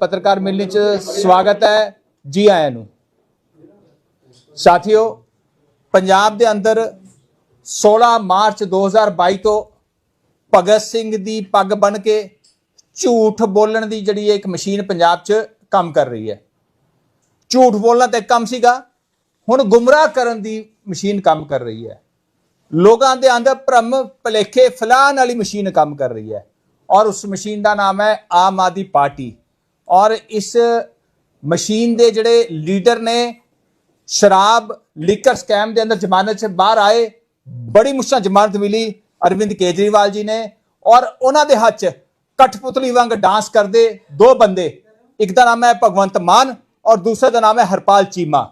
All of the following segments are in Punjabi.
ਪੱਤਰਕਾਰ ਮੇਲੇ ਚ ਸਵਾਗਤ ਹੈ ਜੀ ਆਇਆਂ ਨੂੰ। ਸਾਥੀਓ, ਪੰਜਾਬ ਦੇ ਅੰਦਰ 16 ਮਾਰਚ 2022 ਤੋਂ ਭਗਤ ਸਿੰਘ ਦੀ ਪੱਗ ਬਨ ਕੇ ਝੂਠ ਬੋਲਣ ਦੀ ਜਿਹੜੀ ਇੱਕ ਮਸ਼ੀਨ ਪੰਜਾਬ 'ਚ ਕੰਮ ਕਰ ਰਹੀ ਹੈ। ਝੂਠ ਬੋਲਣਾ ਤੇ ਕੰਮ ਸੀਗਾ, ਹੁਣ ਗੁੰਮਰਾਹ ਕਰਨ ਦੀ ਮਸ਼ੀਨ ਕੰਮ ਕਰ ਰਹੀ ਹੈ। ਲੋਕਾਂ ਦੇ ਅੰਦਰ ਭਰਮ ਭਲੇਖੇ ਫਲਾਣ ਵਾਲੀ ਮਸ਼ੀਨ ਕੰਮ ਕਰ ਰਹੀ ਹੈ। ਔਰ ਉਸ ਮਸ਼ੀਨ ਦਾ ਨਾਮ ਹੈ ਆਮ ਆਦਮੀ ਪਾਰਟੀ। ਔਰ ਇਸ ਮਸ਼ੀਨ ਦੇ ਜਿਹੜੇ ਲੀਡਰ ਨੇ, ਸ਼ਰਾਬ ਲੀਕਰ ਸਕੈਮ ਦੇ ਅੰਦਰ ਜ਼ਮਾਨਤ 'ਚ ਬਾਹਰ ਆਏ, ਬੜੀ ਮੁਸ਼ਕਲ ਜ਼ਮਾਨਤ ਮਿਲੀ ਅਰਵਿੰਦ ਕੇਜਰੀਵਾਲ ਜੀ ਨੇ ਔਰ ਉਹਨਾਂ ਦੇ ਹੱਥ 'ਚ ਕਠਪੁਤਲੀ ਵਾਂਗ ਡਾਂਸ ਕਰਦੇ ਦੋ ਬੰਦੇ, ਇੱਕ ਦਾ ਨਾਮ ਹੈ ਭਗਵੰਤ ਮਾਨ ਔਰ ਦੂਸਰੇ ਦਾ ਨਾਮ ਹੈ ਹਰਪਾਲ ਚੀਮਾ।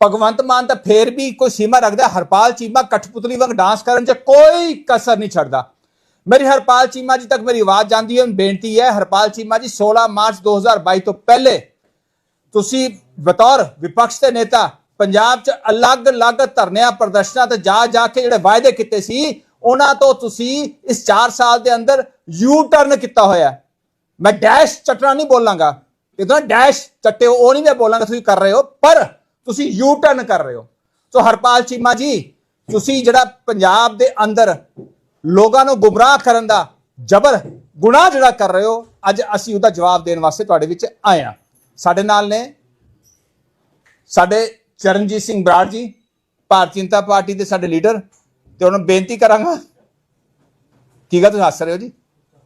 ਭਗਵੰਤ ਮਾਨ ਤਾਂ ਫੇਰ ਵੀ ਕੋਈ ਸੀਮਾ ਰੱਖਦਾ, ਹਰਪਾਲ ਚੀਮਾ ਕਠਪੁਤਲੀ ਵਾਂਗ ਡਾਂਸ ਕਰਨ 'ਚ ਕੋਈ ਕਸਰ ਨਹੀਂ ਛੱਡਦਾ। ਮੇਰੀ ਹਰਪਾਲ ਚੀਮਾ ਜੀ ਤੱਕ ਮੇਰੀ ਆਵਾਜ਼ ਜਾਂਦੀ ਹੈ ਬੇਨਤੀ ਹੈ ਹਰਪਾਲ ਚੀਮਾ ਜੀ 16 ਮਾਰਚ 2022 ਤੋਂ ਪਹਿਲੇ ਤੁਸੀਂ ਬਤੌਰ ਵਿਪਕਸ਼ ਦੇ ਨੇਤਾ, ਪੰਜਾਬ 'ਚ ਅਲੱਗ-ਅਲੱਗ ਧਰਨਿਆਂ, ਪ੍ਰਦਰਸ਼ਨਾਂ ਤੇ ਜਾ ਜਾ ਕੇ ਜਿਹੜੇ ਵਾਅਦੇ ਕੀਤੇ ਸੀ, ਉਹਨਾਂ ਤੋਂ ਤੁਸੀਂ ਇਸ 4 ਸਾਲ ਦੇ ਅੰਦਰ ਯੂ ਟਰਨ ਕੀਤਾ ਹੋਇਆ ਮੈਂ ਡੈਸ਼ ਚਟਣਾ ਨਹੀਂ ਬੋਲਾਂਗਾ। ਕਿਦਾਂ ਡੈਸ਼ ਚੱਟੇ, ਉਹ ਨਹੀਂ ਮੈਂ ਬੋਲਾਂਗਾ ਤੁਸੀਂ ਕਰ ਰਹੇ ਹੋ, ਪਰ ਤੁਸੀਂ ਯੂ ਟਰਨ ਕਰ ਰਹੇ ਹੋ। ਸੋ ਹਰਪਾਲ ਚੀਮਾ ਜੀ, ਤੁਸੀਂ ਜਿਹੜਾ ਪੰਜਾਬ ਦੇ ਅੰਦਰ ਲੋਕਾਂ ਨੂੰ ਗੁੰਮਰਾਹ ਕਰਨ ਦਾ ਜ਼ਬਰ ਗੁਨਾਹ ਜਿਹੜਾ ਕਰ ਰਹੇ ਹੋ, ਅੱਜ ਅਸੀਂ ਉਹਦਾ ਜਵਾਬ ਦੇਣ ਵਾਸਤੇ ਤੁਹਾਡੇ ਵਿੱਚ ਆਏ ਹਾਂ। ਸਾਡੇ ਨਾਲ ਨੇ ਸਾਡੇ ਚਰਨਜੀਤ ਸਿੰਘ ਬਰਾੜ ਜੀ, ਭਾਰਤੀ ਜਨਤਾ ਪਾਰਟੀ ਦੇ ਸਾਡੇ ਲੀਡਰ, ਤੇ ਉਹਨਾਂ ਨੂੰ ਬੇਨਤੀ ਕਰਾਂਗਾ। ਕੀ ਗੱਲ ਤੁਸੀਂ ਹੱਸ ਰਹੇ ਹੋ ਜੀ?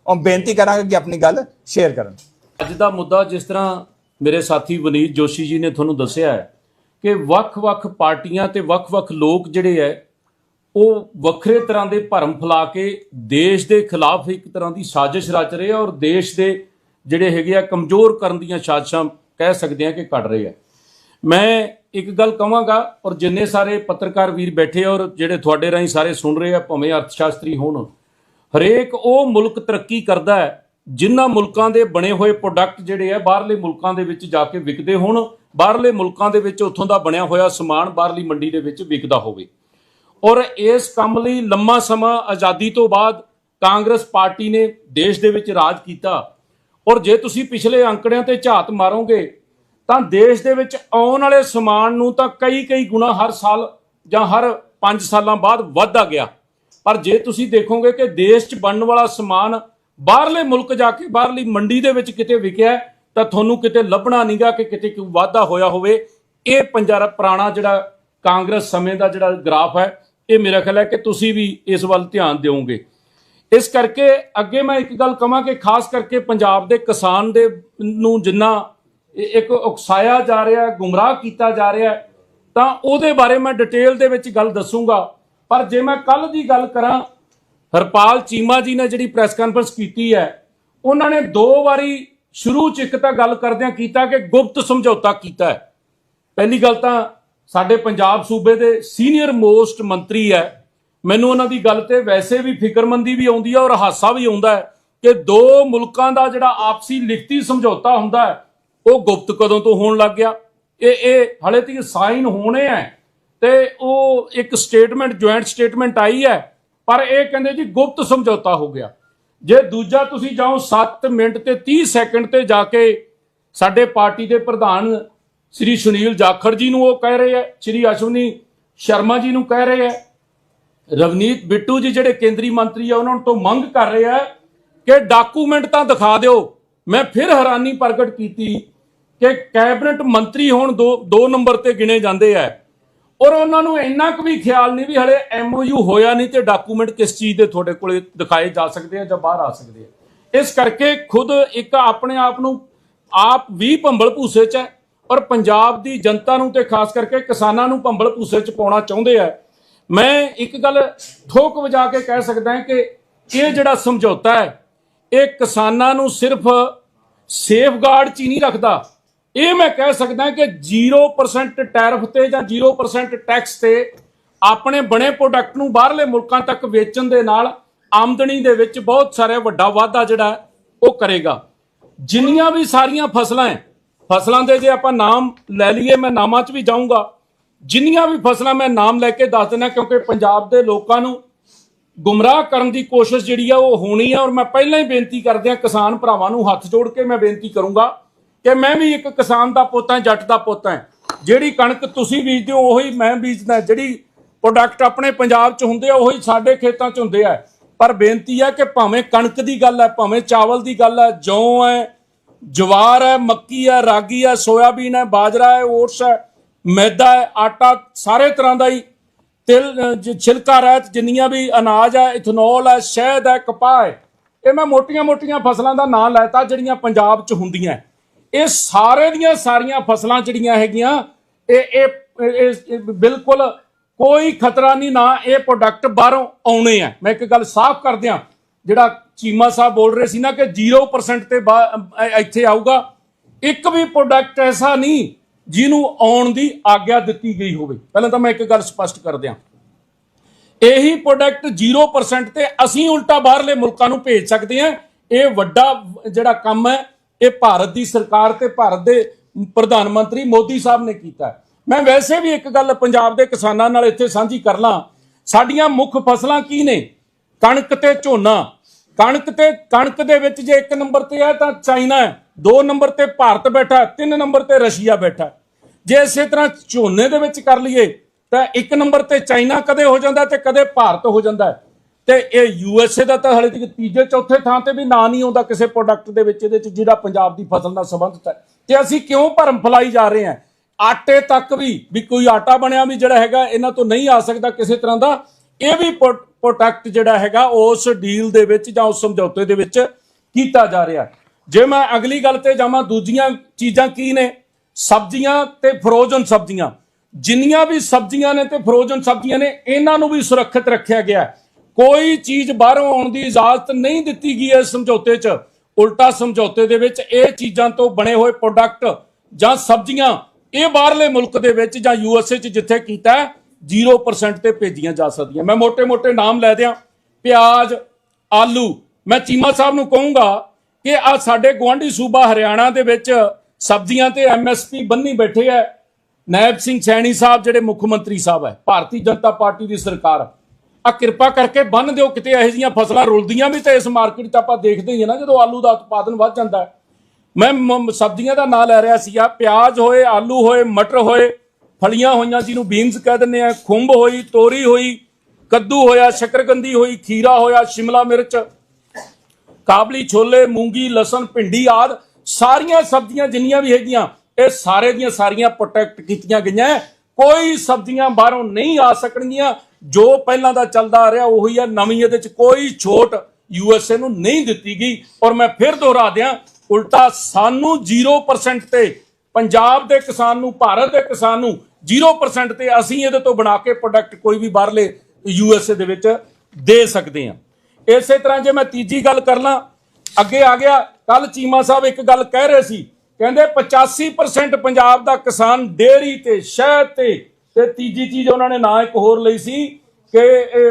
ਉਹ ਬੇਨਤੀ ਕਰਾਂਗਾ ਕਿ ਆਪਣੀ ਗੱਲ ਸ਼ੇਅਰ ਕਰਨ। ਅੱਜ ਦਾ ਮੁੱਦਾ ਜਿਸ ਤਰ੍ਹਾਂ ਮੇਰੇ ਸਾਥੀ ਵਨੀਤ ਜੋਸ਼ੀ ਜੀ ਨੇ ਤੁਹਾਨੂੰ ਦੱਸਿਆ ਹੈ ਕਿ ਵੱਖ-ਵੱਖ ਪਾਰਟੀਆਂ ਤੇ ਵੱਖ-ਵੱਖ ਲੋਕ ਜਿਹੜੇ ਹੈ ਉਹ ਵੱਖਰੇ ਤਰ੍ਹਾਂ ਦੇ ਭਰਮ ਫੈਲਾ ਕੇ ਦੇਸ਼ ਦੇ ਖਿਲਾਫ ਇੱਕ ਤਰ੍ਹਾਂ ਦੀ ਸਾਜ਼ਿਸ਼ ਰਚ ਰਹੇ ਆ ਔਰ ਦੇਸ਼ ਦੇ ਜਿਹੜੇ ਹੈਗੇ ਆ ਕਮਜ਼ੋਰ ਕਰਨ ਦੀਆਂ ਸਾਜ਼ਿਸ਼ਾਂ ਕਹਿ ਸਕਦੇ ਆ ਕਿ ਕੱਢ ਰਹੇ ਆ। ਮੈਂ ਇੱਕ ਗੱਲ ਕਹਾਂਗਾ ਔਰ ਜਿੰਨੇ ਸਾਰੇ ਪੱਤਰਕਾਰ ਵੀਰ ਬੈਠੇ ਔਰ ਜਿਹੜੇ ਤੁਹਾਡੇ ਰਾਹੀਂ ਸਾਰੇ ਸੁਣ ਰਹੇ ਆ, ਭਾਵੇਂ ਅਰਥਸ਼ਾਸਤਰੀ ਹੋਣ, ਹਰੇਕ ਉਹ ਮੁਲਕ ਤਰੱਕੀ ਕਰਦਾ ਹੈ, ਜਿਨ੍ਹਾਂ ਮੁਲਕਾਂ ਦੇ ਬਣੇ ਹੋਏ ਪ੍ਰੋਡਕਟ ਜਿਹੜੇ ਆ, ਬਾਹਰਲੇ ਮੁਲਕਾਂ ਦੇ ਵਿੱਚ ਜਾ ਕੇ ਵਿਕਦੇ ਹੋਣ, ਬਾਹਰਲੇ ਮੁਲਕਾਂ ਦੇ ਵਿੱਚ ਉੱਥੋਂ ਦਾ ਬਣਿਆ ਹੋਇਆ ਸਮਾਨ ਬਾਹਰਲੀ ਮੰਡੀ ਦੇ ਵਿੱਚ ਵਿਕਦਾ ਹੋਵੇ। ਔਰ ਇਸ ਕੰਮ ਲਈ ਲੰਮਾ ਸਮਾਂ ਆਜ਼ਾਦੀ ਤੋਂ ਬਾਅਦ ਕਾਂਗਰਸ ਪਾਰਟੀ ਨੇ ਦੇਸ਼ ਦੇ ਵਿੱਚ ਰਾਜ ਕੀਤਾ। ਔਰ ਜੇ ਤੁਸੀਂ ਪਿਛਲੇ ਅੰਕੜਿਆਂ ਤੇ ਝਾਤ ਮਾਰੋਗੇ, ਤਾਂ ਦੇਸ਼ ਦੇ ਵਿੱਚ ਆਉਣ ਵਾਲੇ ਸਮਾਨ ਨੂੰ ਤਾਂ ਕਈ ਕਈ ਗੁਣਾ ਹਰ ਸਾਲ ਜਾਂ ਹਰ 5 ਸਾਲਾਂ ਬਾਅਦ ਵਧਦਾ ਗਿਆ। ਪਰ ਜੇ ਤੁਸੀਂ ਦੇਖੋਗੇ ਕਿ ਦੇਸ਼ 'ਚ ਬਣਨ ਵਾਲਾ ਸਮਾਨ ਬਾਹਰਲੇ ਮੁਲਕ ਜਾ ਕੇ ਬਾਹਰਲੀ ਮੰਡੀ ਦੇ ਵਿੱਚ ਕਿਤੇ ਵਿਕਿਆ ਤਾਂ ਤੁਹਾਨੂੰ ਕਿਤੇ ਲੱਭਣਾ ਨਹੀਂਗਾ ਕਿ ਕਿਤੇ ਕੋਈ ਵਾਧਾ ਹੋਇਆ ਹੋਵੇ। ਇਹ ਪੰਜਾਰਾ ਪੁਰਾਣਾ ਜਿਹੜਾ ਕਾਂਗਰਸ ਸਮੇਂ ਦਾ ਜਿਹੜਾ ਗ੍ਰਾਫ ਹੈ ਇਹ ਮੇਰਾ ਖਿਆਲ ਹੈ ਕਿ ਤੁਸੀਂ ਵੀ ਇਸ ਵੱਲ ਧਿਆਨ ਦਿਓਗੇ। ਇਸ ਕਰਕੇ ਅੱਗੇ ਮੈਂ ਇੱਕ ਗੱਲ ਕਹਾਂ ਕਿ ਖਾਸ ਕਰਕੇ ਪੰਜਾਬ ਦੇ ਕਿਸਾਨ ਦੇ ਨੂੰ ਜਿੰਨਾ ਇੱਕ ਉਕਸਾਇਆ ਜਾ ਰਿਹਾ, ਗੁੰਮਰਾਹ ਕੀਤਾ ਜਾ ਰਿਹਾ, ਤਾਂ ਉਹਦੇ ਬਾਰੇ ਮੈਂ ਡਿਟੇਲ ਦੇ ਵਿੱਚ ਗੱਲ ਦੱਸੂਗਾ। ਪਰ ਜੇ ਮੈਂ ਕੱਲ ਦੀ ਗੱਲ ਕਰਾਂ, ਹਰਪਾਲ ਚੀਮਾ ਜੀ ਨੇ ਜਿਹੜੀ ਪ੍ਰੈਸ ਕਾਨਫਰੰਸ ਕੀਤੀ ਹੈ, ਉਹਨਾਂ ਨੇ ਦੋ ਵਾਰੀ ਸ਼ੁਰੂ ਚ ਇੱਕ ਤਾਂ ਗੱਲ ਕਰਦਿਆਂ ਕੀਤਾ ਕਿ ਗੁਪਤ ਸਮਝੌਤਾ ਕੀਤਾ ਹੈ। ਪਹਿਲੀ ਗੱਲ ਤਾਂ ਸਾਡੇ ਪੰਜਾਬ ਸੂਬੇ ਦੇ ਸੀਨੀਅਰ ਮੋਸਟ ਮੰਤਰੀ ਹੈ। ਮੈਨੂੰ ਉਹਨਾਂ ਦੀ ਗੱਲ ਤੇ ਵੈਸੇ ਵੀ ਫਿਕਰਮੰਦੀ ਵੀ ਆਉਂਦੀ ਹੈ ਔਰ ਹਾਸਾ ਵੀ ਆਉਂਦਾ ਹੈ ਕਿ ਦੋ ਮੁਲਕਾਂ ਦਾ ਜਿਹੜਾ ਆਪਸੀ ਲਿਖਤੀ ਸਮਝੌਤਾ ਹੁੰਦਾ ਹੈ, ਉਹ ਗੁਪਤ ਕਦੋਂ ਤੋਂ ਹੋਣ ਲੱਗ ਗਿਆ? ਇਹ ਇਹ ਹਲੇ ਤੱਕ ਸਾਈਨ ਹੋਣੇ ਹੈ ਤੇ ਉਹ ਇੱਕ ਸਟੇਟਮੈਂਟ, ਜੁਆਇੰਟ ਸਟੇਟਮੈਂਟ ਆਈ ਹੈ, ਪਰ ਇਹ ਕਹਿੰਦੇ ਜੀ ਗੁਪਤ ਸਮਝੌਤਾ ਹੋ ਗਿਆ। ਜੇ ਦੂਜਾ ਤੁਸੀਂ ਜਾਓ 7 ਮਿੰਟ ਤੇ 30 ਸੈਕਿੰਡ ਤੇ ਜਾ ਕੇ ਸਾਡੇ ਪਾਰਟੀ ਦੇ ਪ੍ਰਧਾਨ ਸ੍ਰੀ ਸੁਨੀਲ ਜਾਖੜ ਜੀ ਨੂੰ ਉਹ ਕਹਿ ਰਹੇ ਹੈ, ਸ੍ਰੀ ਅਸ਼ਵਨੀ ਸ਼ਰਮਾ ਜੀ ਨੂੰ ਕਹਿ ਰਹੇ ਹੈ। ਰਵਨੀਤ ਬਿੱਟੂ ਜੀ ਜਿਹੜੇ ਕੇਂਦਰੀ ਮੰਤਰੀ ਆ ਉਹਨਾਂ ਤੋਂ ਮੰਗ ਕਰ ਰਹੇ ਆ ਕਿ ਡਾਕੂਮੈਂਟ ਤਾਂ ਦਿਖਾ ਦਿਓ। ਮੈਂ ਫਿਰ ਹੈਰਾਨੀ ਪ੍ਰਗਟ ਕੀਤੀ ਕਿ ਕੈਬਨਿਟ ਮੰਤਰੀ ਹੁਣ ਦੋ ਦੋ ਨੰਬਰ ਤੇ ਗਿਣੇ ਜਾਂਦੇ ਆ ਔਰ ਉਹਨਾਂ ਨੂੰ ਇੰਨਾ ਕੁ ਵੀ ਖਿਆਲ ਨਹੀਂ ਵੀ ਹਲੇ ਐਮਓਯੂ ਹੋਇਆ ਨਹੀਂ ਤੇ ਡਾਕੂਮੈਂਟ ਕਿਸ ਚੀਜ਼ ਦੇ ਤੁਹਾਡੇ ਕੋਲੇ ਦਿਖਾਏ ਜਾ ਸਕਦੇ ਆ ਜਾਂ ਬਾਹਰ ਆ ਸਕਦੇ ਆ ਇਸ ਕਰਕੇ ਖੁਦ ਇੱਕ ਆਪਣੇ ਆਪ ਨੂੰ ਆਪ ਵੀ ਭੰਬਲ ਭੂਸੇ ਚ ਹੈ। ਔਰ ਪੰਜਾਬ ਦੀ ਜਨਤਾ ਨੂੰ ਤੇ ਖਾਸ ਕਰਕੇ ਕਿਸਾਨਾਂ ਨੂੰ ਭੰਬਲ ਭੂਸੇ ਚ ਪਾਉਣਾ ਚਾਹੁੰਦੇ ਆ। ਮੈਂ ਇੱਕ ਗੱਲ ਠੋਕ ਵਜਾ ਕੇ ਕਹਿ ਸਕਦਾ ਹਾਂ ਕਿ ਇਹ ਜਿਹੜਾ ਸਮਝੌਤਾ ਹੈ, ਇਹ ਕਿਸਾਨਾਂ ਨੂੰ ਸਿਰਫ ਸੇਫਗਾਰਡ ਚ ਹੀ ਨਹੀਂ ਰੱਖਦਾ। ਇਹ ਮੈਂ ਕਹਿ ਸਕਦਾ ਕਿ 0% ਟੈਰਫ ਤੇ ਜਾਂ 0% ਟੈਕਸ ਤੇ ਆਪਣੇ ਬਣੇ ਪ੍ਰੋਡਕਟ ਨੂੰ ਬਾਹਰਲੇ ਮੁਲਕਾਂ ਤੱਕ ਵੇਚਣ ਦੇ ਨਾਲ ਆਮਦਨੀ ਦੇ ਵਿੱਚ ਬਹੁਤ ਸਾਰੇ ਵੱਡਾ ਵਾਧਾ ਜਿਹੜਾ ਉਹ ਕਰੇਗਾ। ਜਿੰਨੀਆਂ ਵੀ ਸਾਰੀਆਂ ਫਸਲਾਂ ਹੈ ਫਸਲਾਂ ਦੇ ਜੇ ਆਪਾਂ ਨਾਮ ਲੈ ਲਈਏ, ਮੈਂ ਨਾਮਾਂ 'ਚ ਵੀ ਜਾਊਂਗਾ। ਜਿੰਨੀਆਂ ਵੀ ਫਸਲਾਂ ਮੈਂ ਨਾਮ ਲੈ ਕੇ ਦੱਸ ਦਿੰਦਾ, ਕਿਉਂਕਿ ਪੰਜਾਬ ਦੇ ਲੋਕਾਂ ਨੂੰ ਗੁੰਮਰਾਹ ਕਰਨ ਦੀ ਕੋਸ਼ਿਸ਼ ਜਿਹੜੀ ਆ, ਉਹ ਹੋਣੀ ਆ, ਔਰ ਮੈਂ ਪਹਿਲਾਂ ਹੀ ਬੇਨਤੀ ਕਰਦਿਆਂ ਕਿਸਾਨ ਭਰਾਵਾਂ ਨੂੰ ਹੱਥ ਜੋੜ ਕੇ ਮੈਂ ਬੇਨਤੀ ਕਰੂੰਗਾ ਕਿ ਮੈਂ ਵੀ ਇੱਕ ਕਿਸਾਨ ਦਾ ਪੁੱਤ ਹਾਂ, ਜੱਟ ਦਾ ਪੁੱਤ ਹਾਂ। ਜਿਹੜੀ ਕਣਕ ਤੁਸੀਂ ਬੀਜਦੇ ਹੋ, ਉਹੀ ਮੈਂ ਬੀਜਦਾ। ਜਿਹੜੀ ਪ੍ਰੋਡਕਟ ਆਪਣੇ ਪੰਜਾਬ 'ਚ ਹੁੰਦੇ ਆ, ਉਹੀ ਸਾਡੇ ਖੇਤਾਂ 'ਚ ਹੁੰਦੇ ਆ। ਪਰ ਬੇਨਤੀ ਹੈ ਕਿ ਭਾਵੇਂ ਕਣਕ ਦੀ ਗੱਲ ਹੈ ਭਾਵੇਂ ਚਾਵਲ ਦੀ ਗੱਲ ਹੈ ਜੌਂ ਹੈ ਜਵਾਰ ਹੈ ਮੱਕੀ ਹੈ ਰਾਗੀ ਹੈ ਸੋਇਆਬੀਨ ਹੈ ਬਾਜਰਾ ਹੈ ਓਟਸ ਹੈ ਮੈਦਾ ਹੈ ਆਟਾ ਸਾਰੇ ਤਰ੍ਹਾਂ ਦਾ ਹੀ ਤਿਲ ਅ, ਛਿਲਕਾ ਰਹਿਤ ਜਿੰਨੀਆਂ ਵੀ ਅਨਾਜ ਹੈ ਇਥਨੋਲ ਹੈ ਸ਼ਹਿਦ ਹੈ ਕਪਾਹ ਹੈ ਇਹ ਮੈਂ ਮੋਟੀਆਂ-ਮੋਟੀਆਂ ਫਸਲਾਂ ਦਾ ਨਾਂ ਲੈਤਾ ਜਿਹੜੀਆਂ ਪੰਜਾਬ 'ਚ ਹੁੰਦੀਆਂ ਇਹ ਸਾਰੇ ਦੀਆਂ ਸਾਰੀਆਂ ਫਸਲਾਂ ਜਿਹੜੀਆਂ ਹੈਗੀਆਂ ਇਹ ਇਹ ਇਹ- ਇਹ ਬਿਲਕੁਲ ਕੋਈ ਖਤਰਾ ਨਹੀਂ ਨਾ ਇਹ ਪ੍ਰੋਡਕਟ ਬਾਹਰੋਂ ਆਉਣੇ ਆ ਮੈਂ ਇੱਕ ਗੱਲ ਸਾਫ਼ ਕਰ ਦਿਆਂ ਜਿਹੜਾ ਚੀਮਾ ਸਾਹਿਬ ਬੋਲ ਰਹੇ ਸੀ ਨਾ ਕਿ 0% ਤੇ ਬਾ- ਇੱਥੇ ਆਊਗਾ, ਇੱਕ ਵੀ ਪ੍ਰੋਡਕਟ ਐਸਾ ਨਹੀਂ ਜਿਹਨੂੰ ਆਉਣ ਦੀ ਆਗਿਆ ਦਿੱਤੀ ਗਈ ਹੋਵੇ। ਪਹਿਲਾਂ ਤਾਂ ਮੈਂ ਇੱਕ ਗੱਲ ਸਪਸ਼ਟ ਕਰ ਦਿਆਂ। ਇਹੀ ਪ੍ਰੋਡਕਟ 0% ਤੇ ਅਸੀਂ ਉਲਟਾ ਬਾਹਰਲੇ ਮੁਲਕਾਂ ਨੂੰ ਭੇਜ ਸਕਦੇ ਹਾਂ। ਇਹ ਵੱਡਾ ਜਿਹੜਾ ਕੰਮ ਹੈ, ਇਹ ਭਾਰਤ ਦੀ ਸਰਕਾਰ ਤੇ ਭਾਰਤ ਦੇ ਪ੍ਰਧਾਨ ਮੰਤਰੀ ਮੋਦੀ ਸਾਹਿਬ ਨੇ ਕੀਤਾ ਮੈਂ ਵੈਸੇ ਵੀ ਇੱਕ ਗੱਲ ਪੰਜਾਬ ਦੇ ਕਿਸਾਨਾਂ ਨਾਲ ਇੱਥੇ ਸਾਂਝੀ ਕਰ ਲਾਂ। ਸਾਡੀਆਂ ਮੁੱਖ ਫਸਲਾਂ ਕੀ ਨੇ? ਕਣਕ ਤੇ ਝੋਨਾ। ਕਣਕ ਤੇ ਕਣਕ ਦੇ ਵਿੱਚ ਜੇ ਇੱਕ ਨੰਬਰ ਤੇ ਹੈ ਤਾਂ ਚਾਈਨਾ ਹੈ, ਦੋ ਨੰਬਰ ਤੇ ਭਾਰਤ ਬੈਠਾ ਤਿੰਨ ਨੰਬਰ ਤੇ ਰਸ਼ੀਆ ਬੈਠਾ ਜੇ ਇਸੇ ਤਰ੍ਹਾਂ ਝੋਨੇ ਦੇ ਵਿੱਚ ਕਰ ਲਈਏ, ਤਾਂ ਇੱਕ ਨੰਬਰ ਤੇ ਚਾਈਨਾ ਕਦੇ ਹੋ ਜਾਂਦਾ ਤੇ ਕਦੇ ਭਾਰਤ ਹੋ ਜਾਂਦਾ ਤੇ ਇਹ ਯੂ ਐਸ ਏ ਦਾ ਤਾਂ ਹਲੇ ਤੱਕ ਤੀਜੇ ਚੌਥੇ ਥਾਂ ਤੇ ਵੀ ਨਾਂ ਨਹੀਂ ਆਉਂਦਾ ਕਿਸੇ ਪ੍ਰੋਡਕਟ ਦੇ ਵਿੱਚ ਇਹਦੇ ਚ ਜਿਹੜਾ ਪੰਜਾਬ ਦੀ ਫਸਲ ਨਾਲ ਸੰਬੰਧਿਤ ਹੈ। ਤੇ ਅਸੀਂ ਕਿਉਂ ਭਰਮ ਫਲਾਈ ਜਾ ਰਹੇ ਹਾਂ? ਆਟੇ ਤੱਕ ਵੀ ਵੀ ਕੋਈ ਆਟਾ ਬਣਿਆ ਵੀ ਜਿਹੜਾ ਹੈਗਾ, ਇਹਨਾਂ ਤੋਂ ਨਹੀਂ ਆ ਸਕਦਾ ਕਿਸੇ ਤਰ੍ਹਾਂ ਦਾ ਇਹ ਵੀ ਪ੍ਰੋਡਕਟ ਜਿਹੜਾ ਹੈਗਾ, ਉਸ ਡੀਲ ਦੇ ਵਿੱਚ ਜਾਂ ਉਸ ਸਮਝੌਤੇ ਦੇ ਵਿੱਚ ਕੀਤਾ ਜਾ ਰਿਹਾ ਜੇ ਮੈਂ ਅਗਲੀ ਗੱਲ ਤੇ ਜਾਵਾਂ, ਦੂਜੀਆਂ ਚੀਜ਼ਾਂ ਕੀ ਨੇ? ਸਬਜ਼ੀਆਂ ਤੇ ਫਰੋਜ਼ਨ ਸਬਜ਼ੀਆਂ। ਜਿੰਨੀਆਂ ਵੀ ਸਬਜ਼ੀਆਂ ਨੇ ਤੇ ਫਰੋਜ਼ਨ ਸਬਜ਼ੀਆਂ ਨੇ, ਇਹਨਾਂ ਨੂੰ ਵੀ ਸੁਰੱਖਿਅਤ ਰੱਖਿਆ ਗਿਆ ਕੋਈ ਚੀਜ਼ ਬਾਹਰੋਂ ਆਉਣ ਦੀ ਇਜਾਜ਼ਤ ਨਹੀਂ ਦਿੱਤੀ ਗਈ ਇਸ ਸਮਝੌਤੇ 'ਚ। ਉਲਟਾ ਸਮਝੌਤੇ ਦੇ ਵਿੱਚ ਇਹ ਚੀਜ਼ਾਂ ਤੋਂ ਬਣੇ ਹੋਏ ਪ੍ਰੋਡਕਟ ਜਾਂ ਸਬਜ਼ੀਆਂ ਇਹ ਬਾਹਰਲੇ ਮੁਲਕ ਦੇ ਵਿੱਚ ਜਾਂ ਯੂਐਸਏ 'ਚ ਜਿੱਥੇ ਕੀਤਾ 0% ਤੇ ਭੇਜੀਆਂ ਜਾ ਸਕਦੀਆਂ। ਮੈਂ ਮੋٹے-ਮੋٹے ਨਾਮ ਲੈ ਦਿਆਂ। ਪਿਆਜ਼, ਆਲੂ। ਮੈਂ ਚੀਮਾ ਸਾਹਿਬ ਨੂੰ ਕਹੂੰਗਾ ਕਿ ਆ ਸਾਡੇ ਗਵਾਂਢੀ ਸੂਬਾ ਹਰਿਆਣਾ ਦੇ ਵਿੱਚ ਸਬਜ਼ੀਆਂ ਤੇ ਐਮਐਸਪੀ ਬੰਨੀ ਬੈਠੇ ਐ। ਨਾਇਬ ਸਿੰਘ ਸੈਣੀ ਸਾਹਿਬ, ਜਿਹੜੇ ਮੁੱਖ ਮੰਤਰੀ ਸਾਹਿਬ ਐ। ਭਾਰਤੀ ਜਨਤਾ ਪਾਰਟੀ ਦੀ ਸਰਕਾਰ। ਆ ਕਿਰਪਾ ਕਰਕੇ ਬੰਨ ਦਿਓ, ਕਿਤੇ ਇਹੋ ਜੀਆਂ ਫਸਲਾਂ ਰੁਲਦੀਆਂ ਵੀ ਤੇ ਇਸ ਮਾਰਕੀਟ 'ਚ ਆਪਾਂ ਦੇਖਦੇ ਹੀ ਨਾ, ਜਦੋਂ ਆਲੂ ਦਾ ਉਤਪਾਦਨ ਵੱਧ ਜਾਂਦਾ ਮੈਂ, ਸਬਜ਼ੀਆਂ ਦਾ ਨਾਂ ਲੈ ਰਿਹਾ ਸੀ ਆ। ਪਿਆਜ਼ ਹੋਏ, ਆਲੂ ਹੋਏ, ਮਟਰ ਹੋਏ ਫਲੀਆਂ ਹੋਈਆਂ ਜਿਹਨੂੰ ਬੀਨਸ ਕਹਿ ਦਿੰਦੇ ਆ, ਖੁੰਭ ਹੋਈ, ਤੋਰੀ ਹੋਈ, ਕੱਦੂ ਹੋਇਆ, ਸ਼ਕਰਕੰਦੀ ਹੋਈ, ਖੀਰਾ ਹੋਇਆ, ਸ਼ਿਮਲਾ ਮਿਰਚ, ਕਾਬਲੀ ਛੋਲੇ, ਮੂੰਗੀ, ਲਸਣ, ਭਿੰਡੀ ਆਦ, ਸਾਰੀਆਂ ਸਬਜ਼ੀਆਂ ਜਿੰਨੀਆਂ ਵੀ ਹੈਗੀਆਂ, ਇਹ ਸਾਰੇ ਦੀਆਂ ਸਾਰੀਆਂ ਪ੍ਰੋਟੈਕਟ ਕੀਤੀਆਂ ਗਈਆਂ ਕੋਈ ਸਬਜ਼ੀਆਂ ਬਾਹਰੋਂ ਨਹੀਂ ਆ ਸਕਣਗੀਆਂ, ਜੋ ਪਹਿਲਾਂ ਦਾ ਚੱਲਦਾ ਆ ਰਿਹਾ, ਉਹੀ ਹੈ ਨਵੀਂ ਇਹਦੇ ਚ ਕੋਈ ਛੋਟ ਯੂਐਸਏ ਨੂੰ ਨਹੀਂ ਦਿੱਤੀ ਗਈ। ਔਰ ਮੈਂ ਫਿਰ ਦੁਹਰਾ ਦਿਆਂ, ਉਲਟਾ ਸਾਨੂੰ 0% ਤੇ ਪੰਜਾਬ ਦੇ ਕਿਸਾਨ ਨੂੰ, ਭਾਰਤ ਦੇ ਕਿਸਾਨ ਨੂੰ 0% ਤੇ ਅਸੀਂ ਇਹਦੇ ਤੋਂ ਬਣਾ ਕੇ ਪ੍ਰੋਡਕਟ ਕੋਈ ਵੀ ਬਾਹਰਲੇ ਯੂ ਐੱਸ ਏ ਦੇ ਵਿੱਚ ਦੇ ਸਕਦੇ ਹਾਂ। ਇਸੇ ਤਰ੍ਹਾਂ ਜੇ ਮੈਂ ਤੀਜੀ ਗੱਲ ਕਰ ਲਾਂ ਅੱਗੇ ਆ ਗਿਆ ਕੱਲ ਚੀਮਾ ਸਾਹਿਬ ਇੱਕ ਗੱਲ ਕਹਿ ਰਹੇ ਸੀ, ਕਹਿੰਦੇ 85% ਪੰਜਾਬ ਦਾ ਕਿਸਾਨ ਡੇਅਰੀ ਤੇ, ਸ਼ਹਿਦ ਤੇ ਤੇ ਤੀਜੀ ਚੀਜ਼ ਉਹਨਾਂ ਨੇ ਨਾਂ ਇੱਕ ਹੋਰ ਲਈ ਸੀ ਕਿ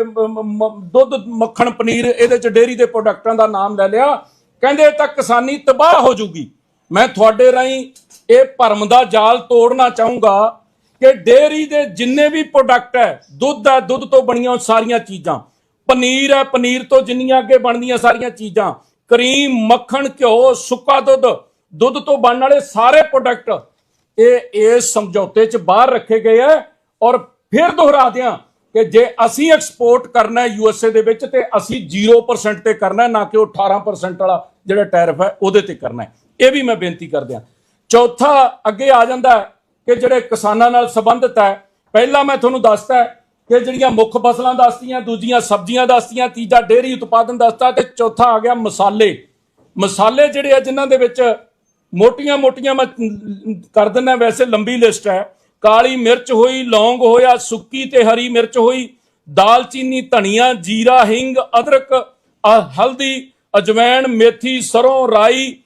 ਦੁੱਧ, ਮੱਖਣ, ਪਨੀਰ, ਇਹਦੇ ਚ ਡੇਅਰੀ ਦੇ ਪ੍ਰੋਡਕਟਾਂ ਦਾ ਨਾਮ ਲੈ ਲਿਆ। ਕਹਿੰਦੇ ਇਹ ਤਾਂ ਕਿਸਾਨੀ ਤਬਾਹ ਹੋ ਜੂਗੀ। ਮੈਂ ਤੁਹਾਡੇ ਰਾਹੀਂ ਇਹ ਭਰਮ ਦਾ ਜਾਲ ਤੋੜਨਾ ਚਾਹੂੰਗਾ। ਕਿ ਡੇਅਰੀ ਦੇ ਜਿੰਨੇ ਵੀ ਪ੍ਰੋਡਕਟ ਹੈ, ਦੁੱਧ ਹੈ, ਦੁੱਧ ਤੋਂ ਬਣੀਆਂ ਉਹ ਸਾਰੀਆਂ ਚੀਜ਼ਾਂ। ਪਨੀਰ ਹੈ, ਪਨੀਰ ਤੋਂ ਜਿੰਨੀਆਂ ਅੱਗੇ ਬਣਦੀਆਂ ਸਾਰੀਆਂ ਚੀਜ਼ਾਂ। ਕਰੀਮ, ਮੱਖਣ, ਘਿਓ, ਸੁੱਕਾ ਦੁੱਧ। ਦੁੱਧ ਤੋਂ ਬਣਨ ਵਾਲੇ ਸਾਰੇ ਪ੍ਰੋਡਕਟ ਇਹ ਇਸ ਸਮਝੌਤੇ 'ਚ ਬਾਹਰ ਰੱਖੇ ਗਏ ਹੈ ਔਰ ਫਿਰ ਦੁਹਰਾ ਦਿਆਂ ਕਿ ਜੇ ਅਸੀਂ ਐਕਸਪੋਰਟ ਕਰਨਾ ਹੈ ਯੂਐਸਏ ਦੇ ਵਿੱਚ ਤੇ ਅਸੀਂ 0% ਤੇ ਕਰਨਾ ਨਾ ਕਿ ਉਹ 18% ਵਾਲਾ ਜਿਹੜਾ ਟੈਰਿਫ ਹੈ ਉਹਦੇ ਤੇ ਕਰਨਾ ਇਹ ਵੀ ਮੈਂ ਬੇਨਤੀ ਕਰਦਿਆਂ ਚੌਥਾ ਅੱਗੇ ਆ ਜਾਂਦਾ ਕਿ ਜਿਹੜੇ ਕਿਸਾਨਾਂ ਨਾਲ ਸੰਬੰਧਿਤ ਹੈ, ਪਹਿਲਾਂ ਮੈਂ ਤੁਹਾਨੂੰ ਦੱਸਤਾ ਕਿ ਜਿਹੜੀਆਂ ਮੁੱਖ ਫਸਲਾਂ ਦੱਸਤੀਆਂ, ਦੂਜੀਆਂ ਸਬਜ਼ੀਆਂ ਦੱਸਤੀਆਂ, ਤੀਜਾ ਡੇਅਰੀ ਉਤਪਾਦਨ ਦੱਸਤਾ ਤੇ ਚੌਥਾ ਆ ਗਿਆ ਮਸਾਲੇ। ਮਸਾਲੇ ਜਿਹੜੇ ਆ, ਜਿਨ੍ਹਾਂ ਦੇ ਵਿੱਚ ਮੋਟੀਆਂ-ਮੋਟੀਆਂ ਮੈਂ ਕਰ ਦਿੰਦਾ, ਵੈਸੇ ਲੰਬੀ ਲਿਸਟ ਹੈ। ਕਾਲੀ ਮਿਰਚ ਹੋਈ, ਲੌਂਗ ਹੋਇਆ, ਸੁੱਕੀ ਤੇ ਹਰੀ ਮਿਰਚ ਹੋਈ, ਦਾਲਚੀਨੀ, ਧਨੀਆ, ਜੀਰਾ, ਹਿੰਗ, ਅਦਰਕ ਹਲਦੀ, ਅਜਵੈਣ, ਮੇਥੀ, ਸਰੋਂ, ਰਾਈ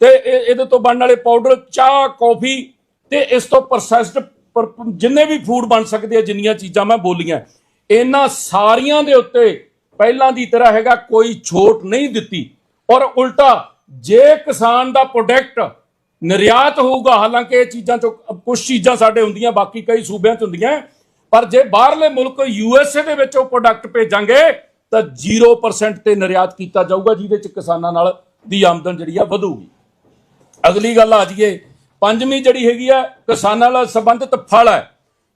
ਤੇ ਇਹ- ਇਹਦੇ ਤੋਂ ਬਣਨ ਵਾਲੇ ਪਾਊਡਰ ਚਾਹ, ਕੌਫੀ ਤੇ ਇਸ ਤੋਂ ਪ੍ਰੋਸੈਸਡ ਜਿੰਨੇ ਵੀ ਫੂਡ ਬਣ ਸਕਦੇ ਆ, ਜਿੰਨੀਆਂ ਚੀਜ਼ਾਂ ਮੈਂ ਬੋਲੀਆਂ, ਇਹਨਾਂ ਸਾਰੀਆਂ ਦੇ ਉੱਤੇ ਪਹਿਲਾਂ ਦੀ ਤਰ੍ਹਾਂ ਹੈਗਾ ਕੋਈ ਛੋਟ ਨਹੀਂ ਦਿੱਤੀ। ਔਰ ਉਲਟਾ, ਜੇ ਕਿਸਾਨ ਦਾ ਪ੍ਰੋਡਕਟ ਨਿਰਯਾਤ ਹੋਊਗਾ, ਹਾਲਾਂਕਿ ਇਹ ਚੀਜ਼ਾਂ ਚੋਂ ਕੁਝ ਚੀਜ਼ਾਂ ਸਾਡੇ ਹੁੰਦੀਆਂ, ਬਾਕੀ ਕਈ ਸੂਬਿਆਂ 'ਚ ਹੁੰਦੀਆਂ, ਪਰ ਜੇ ਬਾਹਰਲੇ ਮੁਲਕ ਯੂਐਸਏ ਦੇ ਵਿੱਚ ਉਹ ਪ੍ਰੋਡਕਟ ਭੇਜਾਂਗੇ, ਤਾਂ 0% ਤੇ ਨਿਰਯਾਤ ਕੀਤਾ ਜਾਊਗਾ, ਜਿਹਦੇ 'ਚ ਕਿਸਾਨਾਂ ਨਾਲ ਦੀ ਆਮਦਨ ਜਿਹੜੀ ਆ ਵਧੂਗੀ। ਅਗਲੀ ਗੱਲ ਆ ਜਾਈਏ ਪੰਜਵੀਂ ਜਿਹੜੀ ਹੈਗੀ ਆ, ਕਿਸਾਨਾਂ ਨਾਲ ਸੰਬੰਧਿਤ ਫਲ ਹੈ।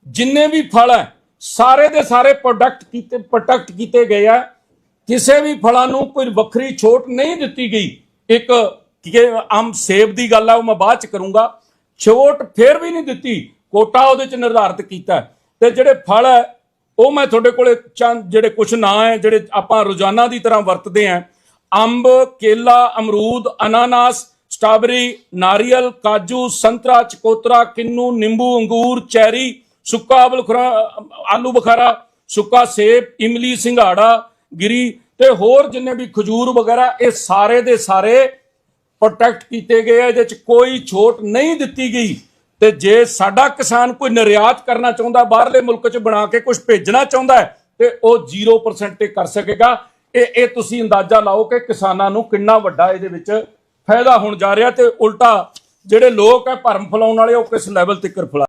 ਜਿੰਨੇ ਵੀ ਫਲ ਹੈ, ਸਾਰੇ ਦੇ ਸਾਰੇ ਪ੍ਰੋਡਕਟ ਕੀਤੇ ਪ੍ਰੋਟੈਕਟ ਕੀਤੇ ਗਏ ਆ। ਕਿਸੇ ਵੀ ਫਲਾਂ ਨੂੰ ਕੋਈ ਵੱਖਰੀ ਛੋਟ ਨਹੀਂ ਦਿੱਤੀ ਗਈ। ਇੱਕ ਕਿ ਆਮ ਸੇਬ ਦੀ ਗੱਲ ਆ, ਉਹ ਮੈਂ ਬਾਅਦ ਚ ਕਰੂੰਗਾ। ਛੋਟ ਫੇਰ ਵੀ ਨਹੀਂ ਦਿੱਤੀ, ਕੋਟਾ ਉਹਦੇ ਚ ਨਿਰਧਾਰਿਤ ਕੀਤਾ। ਹੈ। ਤੇ ਜਿਹੜੇ ਫਲ ਹੈ, ਉਹ ਮੈਂ ਤੁਹਾਡੇ ਕੋਲੇ ਚੰਦ ਜਿਹੜੇ ਕੁਝ ਨਾਂ ਹੈ, ਜਿਹੜੇ ਆਪਾਂ ਰੋਜ਼ਾਨਾ ਦੀ ਤਰ੍ਹਾਂ ਵਰਤਦੇ ਆਂ ਅੰਬ, ਕੇਲਾ, ਅਮਰੂਦ, ਅਨਾਨਾਸ ਸਟ੍ਰਾਬੇਰੀ, ਨਾਰੀਅਲ, ਕਾਜੂ, ਸੰਤਰਾ, ਚਕੋਤਰਾ, ਕਿੰਨੂ, ਨਿੰਬੂ, ਅੰਗੂਰ, ਚੈਰੀ, ਸੁੱਕਾ ਬਲਖਰਾ ਆਲੂ ਬੁਖਾਰਾ, ਸੁੱਕਾ ਸੇਬ, ਇਮਲੀ ਸਿੰਘਾੜਾ ਗਿਰੀ ਤੇ ਹੋਰ ਜਿੰਨੇ ਵੀ ਖਜੂਰ ਵਗੈਰਾ, ਇਹ ਸਾਰੇ ਦੇ ਸਾਰੇ ਪ੍ਰੋਟੈਕਟ ਕੀਤੇ ਗਏ ਇਹਦੇ ਚ ਕੋਈ ਛੋਟ ਨਹੀਂ ਦਿੱਤੀ ਗਈ। ਤੇ ਜੇ ਸਾਡਾ ਕਿਸਾਨ ਕੋਈ ਨਿਰਯਾਤ ਕਰਨਾ ਚਾਹੁੰਦਾ, ਬਾਹਰਲੇ ਮੁਲਕ ਚ ਬਣਾ ਕੇ ਕੁਝ ਭੇਜਣਾ ਚਾਹੁੰਦਾ ਹੈ, ਤੇ ਉਹ 0% ਤੇ ਕਰ ਸਕੇਗਾ। ਇਹ ਇਹ ਤੁਸੀਂ ਅੰਦਾਜ਼ਾ ਲਾਓ ਕਿ ਕਿਸਾਨਾਂ ਨੂੰ ਕਿੰਨਾ ਵੱਡਾ ਇਹਦੇ ਵਿੱਚ ਫਾਇਦਾ ਹੋਣ ਜਾ ਰਿਹਾ ਤੇ ਉਲਟਾ ਜਿਹੜੇ ਲੋਕ ਹੈ ਭਰਮ ਫਲਾਉਣ ਵਾਲੇ ਉਹ ਕਿਸ ਲੈਵਲ ਤੱਕ ਫਲਾ